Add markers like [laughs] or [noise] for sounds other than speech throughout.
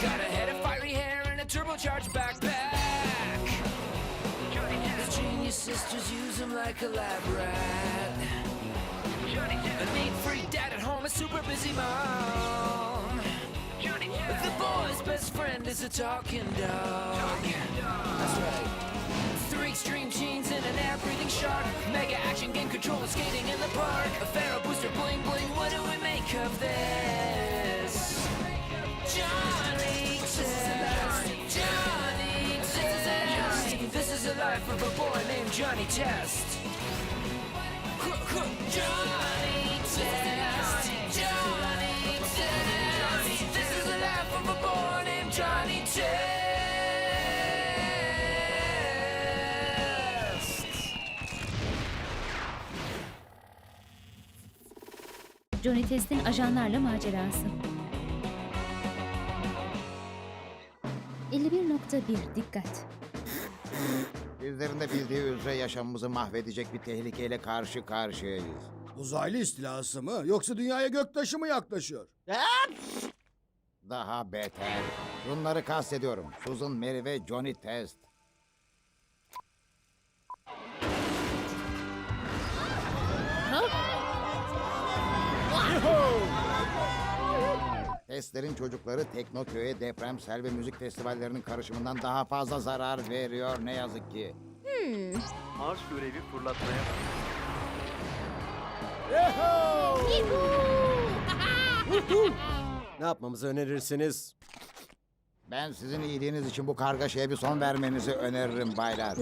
Got a head of fiery hair and a turbocharged backpack. His genius sisters use him like a lab rat. A neat freak dad at home, a super busy mom. The boy's best friend is a talking dog. That's right. Three extreme genes and an air-breathing shark. Mega action game controller skating in the park. A Pharaoh booster bling bling. What do we make of this? Life of a boy named Johnny Test. Johnny Test. Johnny Test. This is the life of a boy named Johnny Test. Johnny Test'in ajanlarla macerası. 51.1 Dikkat! Bizlerin de bildiği üzere yaşamımızı mahvedecek bir tehlikeyle karşı karşıyayız. Uzaylı istilası mı yoksa dünyaya göktaşı mı yaklaşıyor? Daha beter. Bunları kastediyorum. Susan Mary ve Johnny Test. Testlerin çocukları Teknoköy'e depremsel ve müzik festivallerinin karışımından daha fazla zarar veriyor ne yazık ki. Mars görevi fırlatmaya Ne yapmamızı önerirsiniz? Ben sizin iyiliğiniz için bu kargaşaya bir son vermenizi öneririm baylar.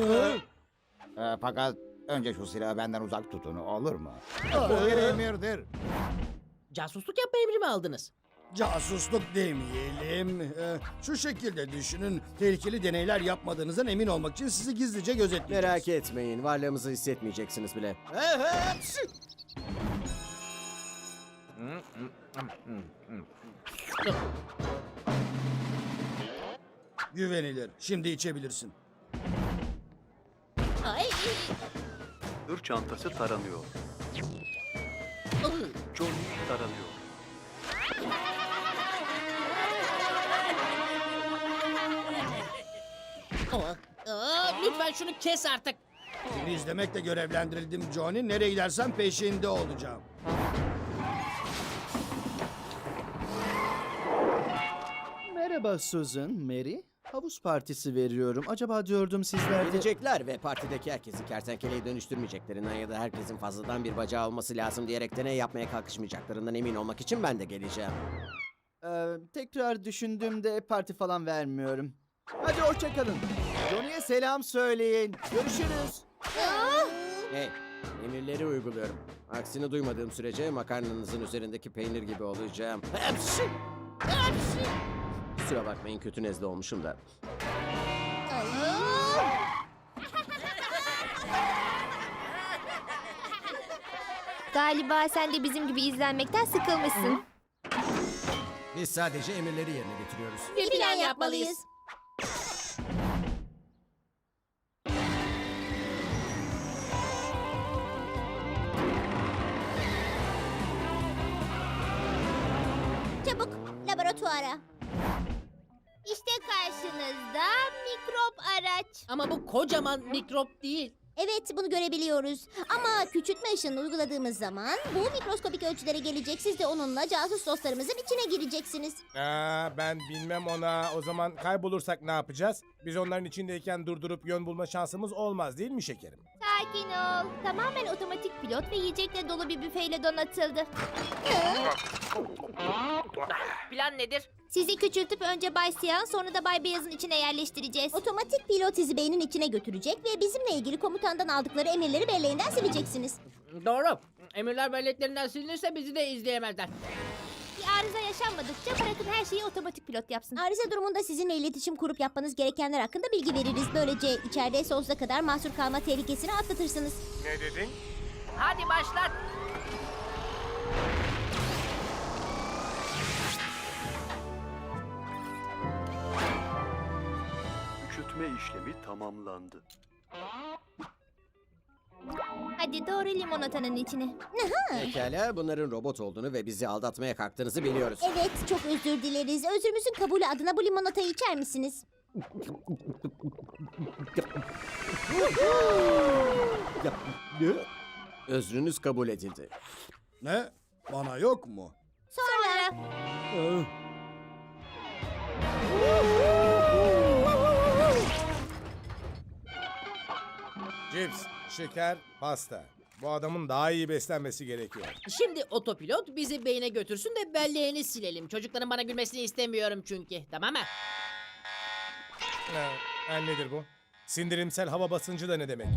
Ee, fakat önce şu silahı benden uzak tutun olur mu? Bu bir emirdir. Casusluk yapma emri mi aldınız? Casusluk demeyelim. Ee, şu şekilde düşünün. Tehlikeli deneyler yapmadığınızdan emin olmak için sizi gizlice gözetleyeceğiz. Merak etmeyin, varlığımızı hissetmeyeceksiniz bile. Güvenilir. Şimdi içebilirsin. Ay. Sır çantası taranıyor. Johnny taranıyor. Şunu kes artık. Seni izlemekle görevlendirildim Johnny. Nereye gidersen peşinde olacağım. Merhaba Susan, Mary. Havuz partisi veriyorum. Acaba diyordum sizler de... Gelecekler ve partideki herkesi kertenkeleye dönüştürmeyeceklerinden ya da herkesin fazladan bir bacağı olması lazım diyerek deney yapmaya kalkışmayacaklarından emin olmak için ben de geleceğim. Ee, tekrar düşündüğümde parti falan vermiyorum. Hadi hoşça kalın. Johnny'e selam söyleyin. Görüşürüz. Hey, emirleri uyguluyorum. Aksini duymadığım sürece makarnanızın üzerindeki peynir gibi olacağım. Hepsi! Hepsi! Kusura bakmayın kötü nezle olmuşum da. Galiba sen de bizim gibi izlenmekten sıkılmışsın. Biz sadece emirleri yerine getiriyoruz. Bir plan yapmalıyız. Kocaman mikrop değil. Evet bunu görebiliyoruz. Ama küçültme ışınını uyguladığımız zaman bu mikroskopik ölçülere gelecek. Siz de onunla casus dostlarımızın içine gireceksiniz. Aa, ben bilmem ona. O zaman kaybolursak ne yapacağız? Biz onların içindeyken durdurup yön bulma şansımız olmaz değil mi şekerim? Sakin ol. Tamamen otomatik pilot ve yiyecekle dolu bir büfeyle donatıldı. Plan nedir? Sizi küçültüp önce Bay Siyah'ın sonra da Bay Beyaz'ın içine yerleştireceğiz. Otomatik pilot sizi beynin içine götürecek ve bizimle ilgili komutandan aldıkları emirleri belleğinden sileceksiniz. Doğru. Emirler belleklerinden silinirse bizi de izleyemezler. Bir arıza yaşanmadıkça bırakın her şeyi otomatik pilot yapsın. Arıza durumunda sizinle iletişim kurup yapmanız gerekenler hakkında bilgi veririz. Böylece içeride sonsuza kadar mahsur kalma tehlikesini atlatırsınız. Ne dedin? Hadi başlat. Küçültme işlemi tamamlandı. Hadi doğru limonatanın içine. Pekala bunların robot olduğunu ve bizi aldatmaya kalktığınızı biliyoruz. Evet, çok özür dileriz. Özrümüzün kabulü adına bu limonatayı içer misiniz? Özrünüz kabul edildi. Ne? Bana yok mu? Sonra. Ee, Cips, şeker, pasta. Bu adamın daha iyi beslenmesi gerekiyor. Şimdi otopilot bizi beyne götürsün de belleğini silelim. Çocukların bana gülmesini istemiyorum çünkü. Tamam mı? Ne, ha, nedir bu? Sindirimsel hava basıncı da ne demek?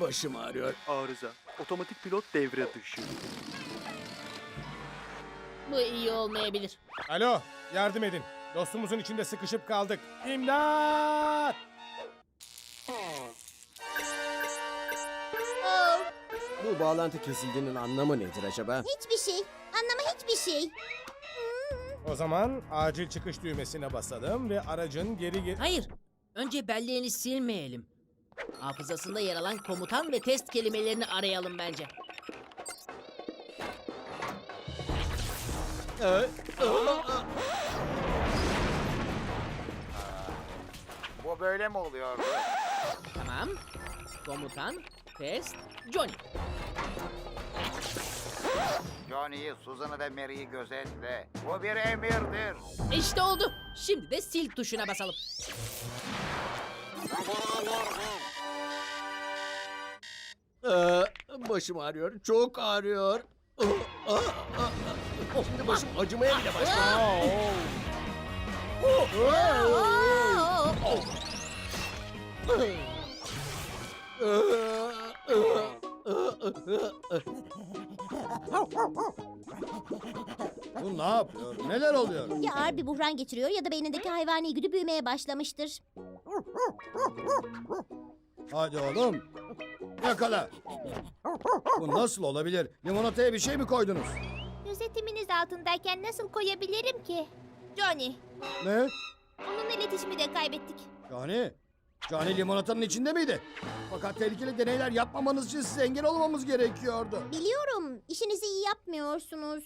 Başım ağrıyor. Arıza. Otomatik pilot devre dışı. Bu iyi olmayabilir. Alo, yardım edin. Dostumuzun içinde sıkışıp kaldık. İmdat! Bu bağlantı kesildiğinin anlamı nedir acaba? hiçbir şey. Anlama hiçbir şey. O zaman acil çıkış düğmesine basalım ve aracın geri geri... Hayır. Önce belleğini silmeyelim. Hafızasında yer alan komutan ve test kelimelerini arayalım bence. Bu böyle mi oluyor? Tamam. Komutan, test, Johnny. Johnny'yi, Susan'ı ve Mary'i gözetle. Bu bir emirdir. İşte oldu. Şimdi de sil tuşuna basalım. Ee, başım ağrıyor. Çok ağrıyor. Ah, ah, ah, ah. Şimdi başım acımaya bile başladı. Bu ne yapıyor? Neler oluyor? Ya ağır bir buhran geçiriyor ya da beynindeki hayvani güdü büyümeye başlamıştır. Hadi oğlum. Yakala. Bu nasıl olabilir? Limonataya bir şey mi koydunuz? Gözetiminiz altındayken nasıl koyabilirim ki? Johnny, Ne? onunla iletişimi de kaybettik. Cani? Cani limonatanın içinde miydi? Fakat tehlikeli deneyler yapmamanız için size engel olmamız gerekiyordu. Biliyorum, işinizi iyi yapmıyorsunuz.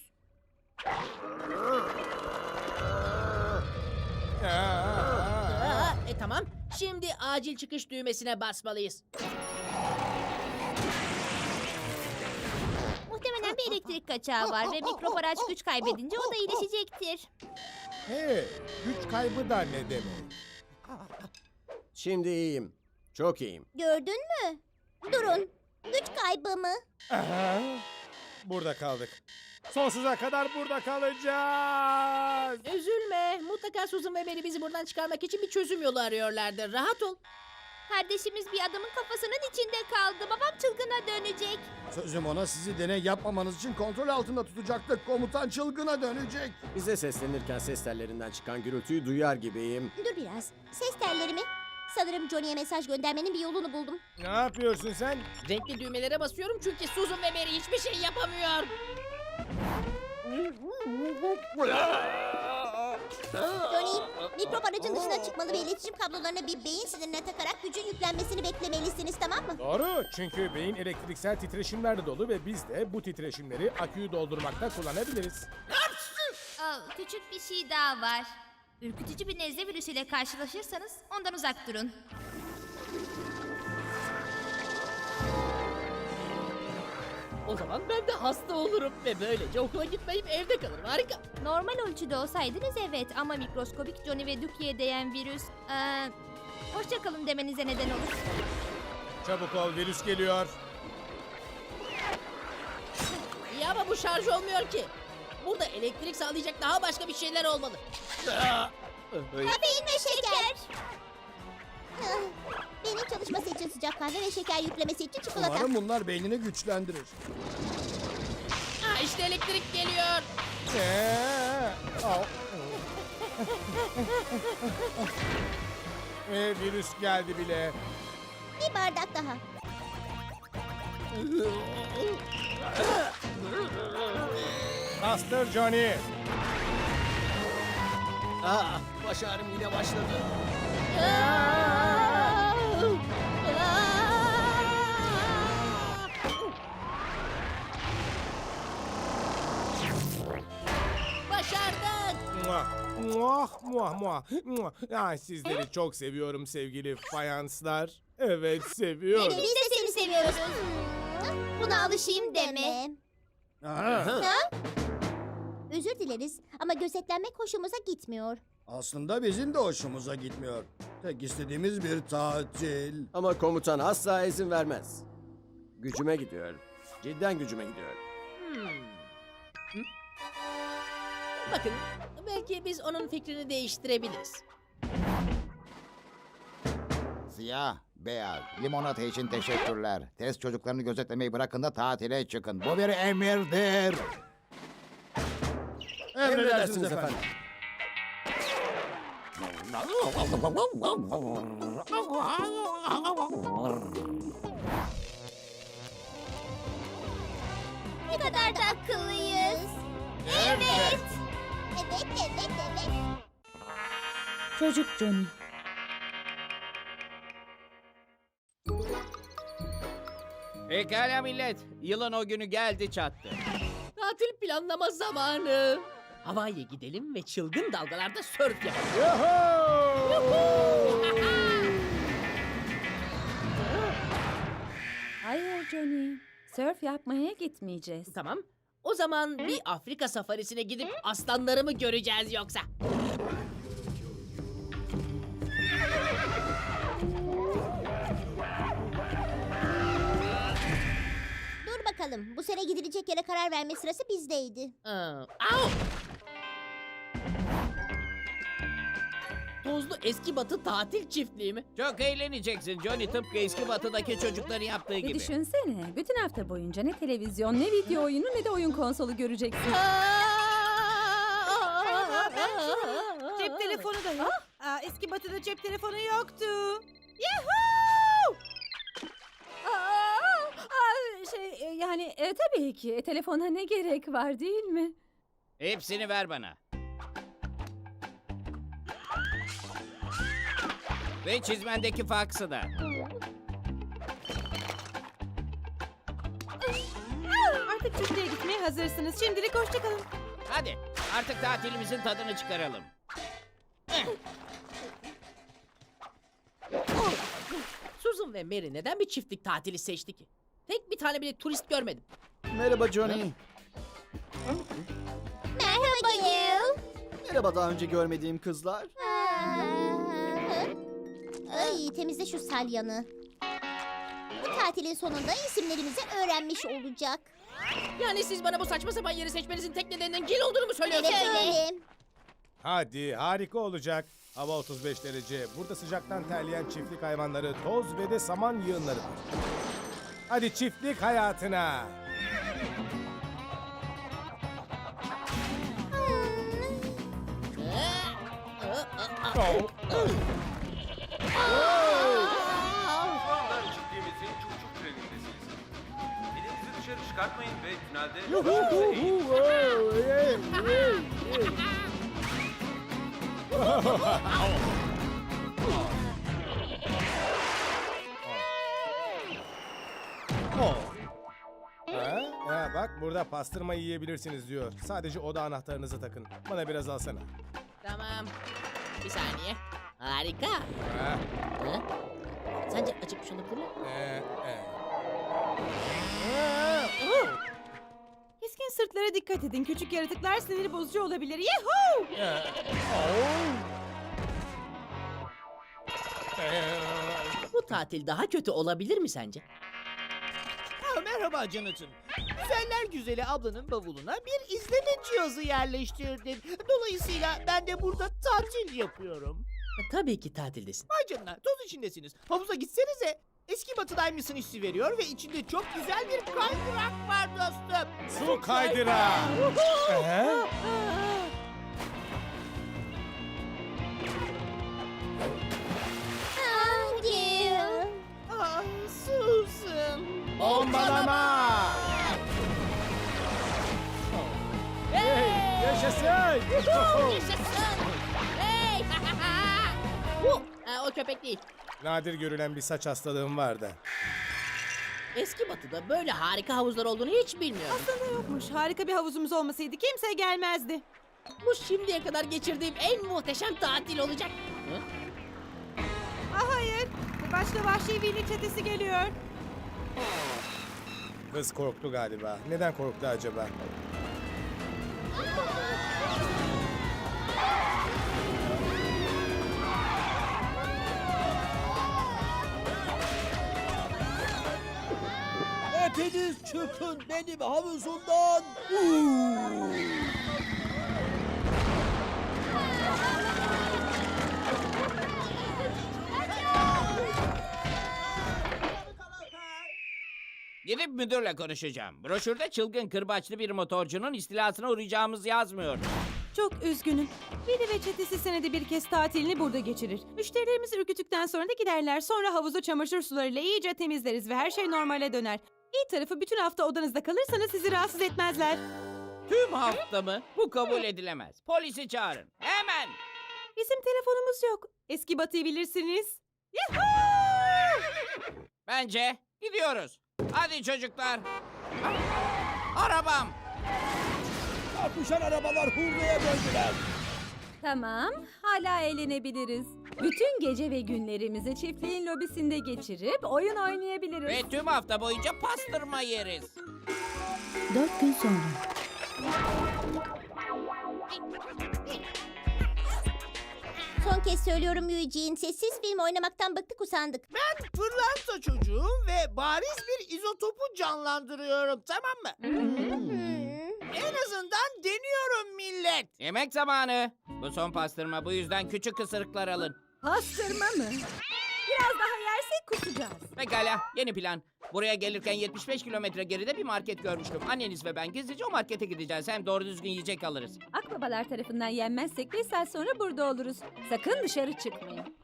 Aa, e tamam. Şimdi acil çıkış düğmesine basmalıyız. Muhtemelen bir elektrik kaçağı var ve mikrop araç güç kaybedince o da iyileşecektir. Hey, güç kaybı da ne demek? Şimdi iyiyim. Çok iyiyim. Gördün mü? Durun. Güç kaybı mı? Aha, burada kaldık. Sonsuza kadar burada kalacağız. Üzülme. Mutlaka Susan ve Mary bizi buradan çıkarmak için bir çözüm yolu arıyorlardır. Rahat ol. Kardeşimiz bir adamın kafasının içinde kaldı. Babam çılgına dönecek. Sözüm ona sizi deney yapmamanız için kontrol altında tutacaktık. Komutan çılgına dönecek. Bize seslenirken ses tellerinden çıkan gürültüyü duyar gibiyim. Dur biraz. Ses telleri mi? Sanırım Johnny'e mesaj göndermenin bir yolunu buldum. Ne yapıyorsun sen? Renkli düğmelere basıyorum çünkü Susan ve Mary hiçbir şey yapamıyor. Johnny, mikrop aracın dışına çıkmalı ve iletişim kablolarına bir beyin sinirine takarak gücün yüklenmesini beklemelisiniz tamam mı? Doğru. Çünkü beyin elektriksel titreşimlerle dolu ve biz de bu titreşimleri aküyü doldurmakta kullanabiliriz. Aa, küçük bir şey daha var. Ürkütücü bir nezle virüsüyle karşılaşırsanız ondan uzak durun. O zaman ben de hasta olurum ve böylece okula gitmeyip evde kalırım. Harika. Normal ölçüde olsaydınız evet ama mikroskobik Johnny ve Duki'ye değen virüs... Ee, hoşça kalın demenize neden olur. Çabuk ol virüs geliyor. İyi ama bu şarj olmuyor ki. Burada elektrik sağlayacak daha başka bir şeyler olmalı. Kafein ve şeker. Beyin çalışması için sıcak kahve ve şeker yüklemesi için çikolata. Umarım bunlar beynini güçlendirir. Ha işte elektrik geliyor. Ee, au. [laughs] Ve virüs geldi bile. Bir bardak daha. Bastır Johnny. Aa, baş ağrım yine başladı. Başardık. Muah, muah, muah, muah. Ay, sizleri çok seviyorum sevgili fayanslar. Evet seviyorum. Biz de seni seviyoruz. Buna alışayım deme. Aha. Ha? Özür dileriz ama gözetlenmek hoşumuza gitmiyor. Aslında bizim de hoşumuza gitmiyor. Tek istediğimiz bir tatil. Ama komutan asla izin vermez. Gücüme gidiyor. Cidden gücüme gidiyor. Bakın belki biz onun fikrini değiştirebiliriz. Siyah, beyaz, limonata için teşekkürler. Test çocuklarını gözetlemeyi bırakın da tatile çıkın. Bu bir emirdir. Emredersiniz efendim. Ne kadar da akıllıyız. Evet. Evet, evet, evet. Çocuk Johnny. Pekala millet. Yılın o günü geldi çattı. Tatil planlama zamanı. Havai'ye gidelim ve çılgın dalgalarda sörf yapalım. Hayır Johnny. Surf yapmaya gitmeyeceğiz. Tamam. O zaman bir Afrika safarisine gidip aslanlarımı göreceğiz yoksa. Dur bakalım. Bu sene gidilecek yere karar verme sırası bizdeydi. Aa, au! Tozlu eski batı tatil çiftliği mi? Çok eğleneceksin Johnny tıpkı eski batıdaki çocukların yaptığı Bir gibi. düşünsene. Bütün hafta boyunca ne televizyon, ne video oyunu, ne de oyun konsolu göreceksin. Cep telefonu da yok. Aa, eski batıda cep telefonu yoktu. Aa, aa, şey e, yani e, tabii ki e, telefona ne gerek var değil mi? Hepsini ver bana. Ve çizmendeki faksı da. Artık çiftliğe gitmeye hazırsınız. Şimdilik hoşçakalın. Hadi artık tatilimizin tadını çıkaralım. Susan ve Mary neden bir çiftlik tatili seçti ki? Tek bir tane bile turist görmedim. Merhaba Johnny. Merhaba Gil. Merhaba daha önce görmediğim kızlar. Ay temizle şu salyanı. Bu tatilin sonunda isimlerimizi öğrenmiş olacak. Yani siz bana bu saçma sapan yeri seçmenizin tek nedeninin Gil olduğunu mu Evet söylüyorsunuz? öyle. Hadi harika olacak. Hava 35 derece. Burada sıcaktan terleyen çiftlik hayvanları, toz ve de saman yığınları var. Hadi çiftlik hayatına. Oh. Çıkartmayın ve tünelde başınızı eğin. Ha? Ha, bak burada pastırma yiyebilirsiniz diyor. Sadece oda anahtarınızı takın. Bana biraz alsana. Tamam. Bir saniye. Harika. Ha? Ha? Sence acıkmış olabilir mi? Ee, e. Keskin sırtlara dikkat edin. Küçük yaratıklar sinir bozucu olabilir. Yahoo! Bu tatil daha kötü olabilir mi sence? merhaba Jonathan. Güzeller güzeli ablanın bavuluna bir izleme cihazı yerleştirdin. Dolayısıyla ben de burada tatil yapıyorum. E, Tabii ki tatildesin. Vay canına toz içindesiniz. Havuza gitsenize. Eski batıdaymışsın hissi veriyor ve içinde çok güzel bir kaydırak var dostum. Su kaydıra. Ee? Ah, Gil. Ah Susan. Bombalama. Yaşasın. Hey! Bu, ha, o köpek değil. Nadir görülen bir saç hastalığım var da. Eski batıda böyle harika havuzlar olduğunu hiç bilmiyorum. Aslında yokmuş. Harika bir havuzumuz olmasaydı kimse gelmezdi. Bu şimdiye kadar geçirdiğim en muhteşem tatil olacak. Hı? Ah hayır. Başka vahşi vili çetesi geliyor. Kız korktu galiba. Neden korktu acaba? Hepiniz çıkın benim havuzumdan. Gidip müdürle konuşacağım. Broşürde çılgın kırbaçlı bir motorcunun istilasına uğrayacağımız yazmıyor. Çok üzgünüm. Vili ve çetesi senede bir kez tatilini burada geçirir. Müşterilerimizi ürküttükten sonra da giderler. Sonra havuzu çamaşır sularıyla iyice temizleriz ve her şey normale döner. İyi tarafı bütün hafta odanızda kalırsanız sizi rahatsız etmezler. Tüm hafta mı? Bu kabul edilemez. Polisi çağırın. Hemen. Bizim telefonumuz yok. Eski Batı'yı bilirsiniz. Bence gidiyoruz. Hadi çocuklar. Arabam. Çarpışan arabalar hurdaya döndüler. Tamam, hala eğlenebiliriz. Bütün gece ve günlerimizi çiftliğin lobisinde geçirip oyun oynayabiliriz. Ve tüm hafta boyunca pastırma yeriz. Dört gün sonra. Son kez söylüyorum Eugene. Sessiz film oynamaktan bıktık usandık. Ben pırlanta çocuğum ve bariz bir izotopu canlandırıyorum tamam mı? Hmm. En azından deniyorum millet. Yemek zamanı. Bu son pastırma bu yüzden küçük ısırıklar alın. Pastırma mı? Biraz daha yersek kusacağız. Pekala yeni plan. Buraya gelirken 75 kilometre geride bir market görmüştüm. Anneniz ve ben gizlice o markete gideceğiz. Hem doğru düzgün yiyecek alırız. Akbabalar tarafından yenmezsek bir saat sonra burada oluruz. Sakın dışarı çıkmayın.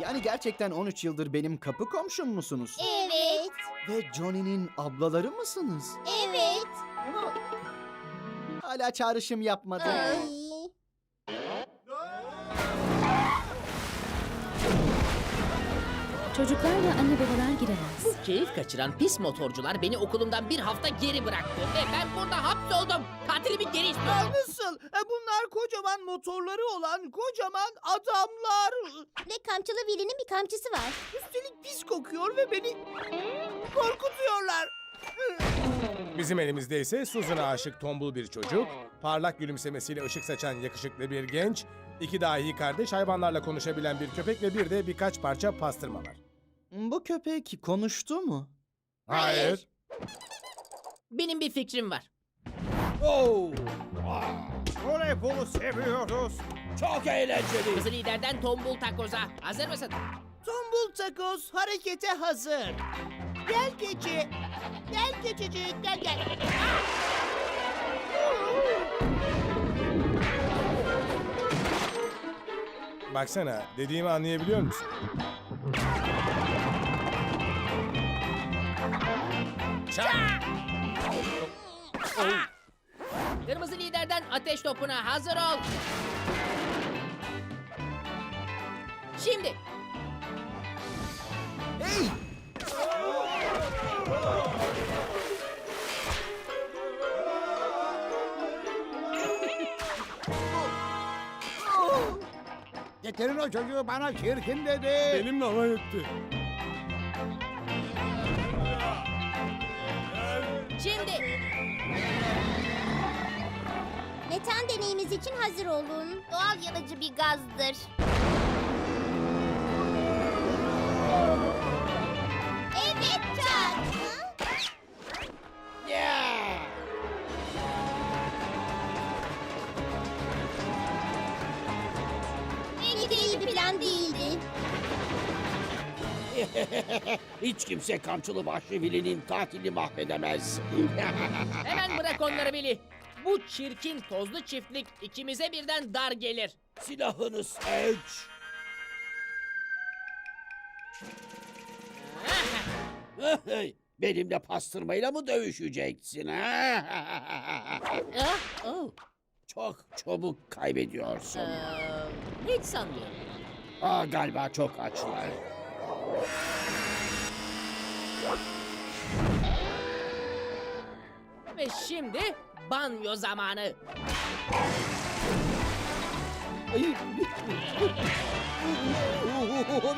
Yani gerçekten 13 yıldır benim kapı komşum musunuz? Evet. Ve Johnny'nin ablaları mısınız? Evet. Ama hala çağrışım yapmadı. Ay. Çocuklar ve anne babalar giremez. Bu keyif kaçıran pis motorcular beni okulumdan bir hafta geri bıraktı. Ve ben burada hapsoldum. Katilimi geri istiyorum. nasıl? E, Bunlar kocaman motorları olan kocaman adamlar. Ve kamçılı Willy'nin bir kamçısı var. Üstelik pis kokuyor ve beni korkutuyorlar. Bizim elimizde ise Susan'a aşık tombul bir çocuk, parlak gülümsemesiyle ışık saçan yakışıklı bir genç, iki dahi kardeş hayvanlarla konuşabilen bir köpek ve bir de birkaç parça pastırma var. Bu köpek konuştu mu? Hayır. Benim bir fikrim var. Voleybolu seviyoruz. Çok eğlenceli. Kızı liderden tombul takoza. Hazır mısın? Tombul takoz harekete hazır. Gel keçi. Gel keçicik gel gel. Baksana, dediğimi anlayabiliyor musun? Kırmızı liderden ateş topuna hazır ol. Şimdi. Hey! Getirin o çocuğu bana çirkin dedi. Benimle alay etti. Metan deneyimiz için hazır olun. Doğal yanıcı bir gazdır. Evet Chuck. Belki de iyi bir plan değildi. [laughs] Hiç kimse kamçılı vahşi Vili'nin tatilini mahvedemez. Hemen bırak onları Billy. Bu çirkin tozlu çiftlik ikimize birden dar gelir. Silahını seç. Hey, Benimle pastırmayla mı dövüşeceksin ha? Ah, oh, Çok çabuk kaybediyorsun. ee, hiç sanmıyorum. Aa, galiba çok açlar. Ve şimdi banyo zamanı. Bir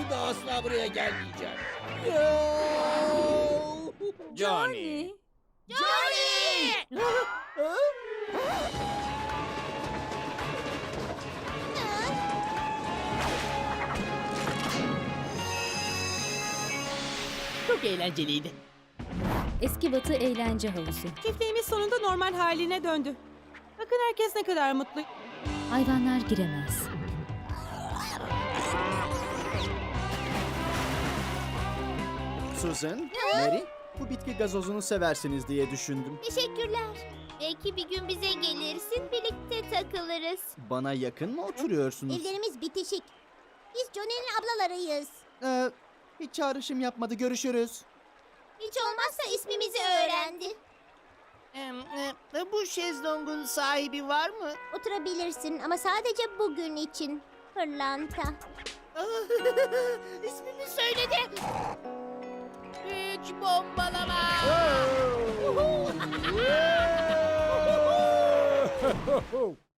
[laughs] daha asla buraya gelmeyeceğim. Johnny. Çok eğlenceliydi. Eski Batı eğlence havuzu. Çiftliğimiz sonunda normal haline döndü. Bakın herkes ne kadar mutlu. Hayvanlar giremez. Susan, Mary, bu bitki gazozunu seversiniz diye düşündüm. Teşekkürler. Belki bir gün bize gelirsin birlikte takılırız. Bana yakın mı oturuyorsunuz? Evlerimiz bitişik. Biz Johnny'nin ablalarıyız. Ee, hiç çağrışım yapmadı. Görüşürüz. Hiç olmazsa ismimizi öğrendi. Em, e, bu şezlongun sahibi var mı? Oturabilirsin ama sadece bugün için. Pırlanta. [laughs] İsmimi söyledi. Güç bombalama. Ho. [laughs] [laughs]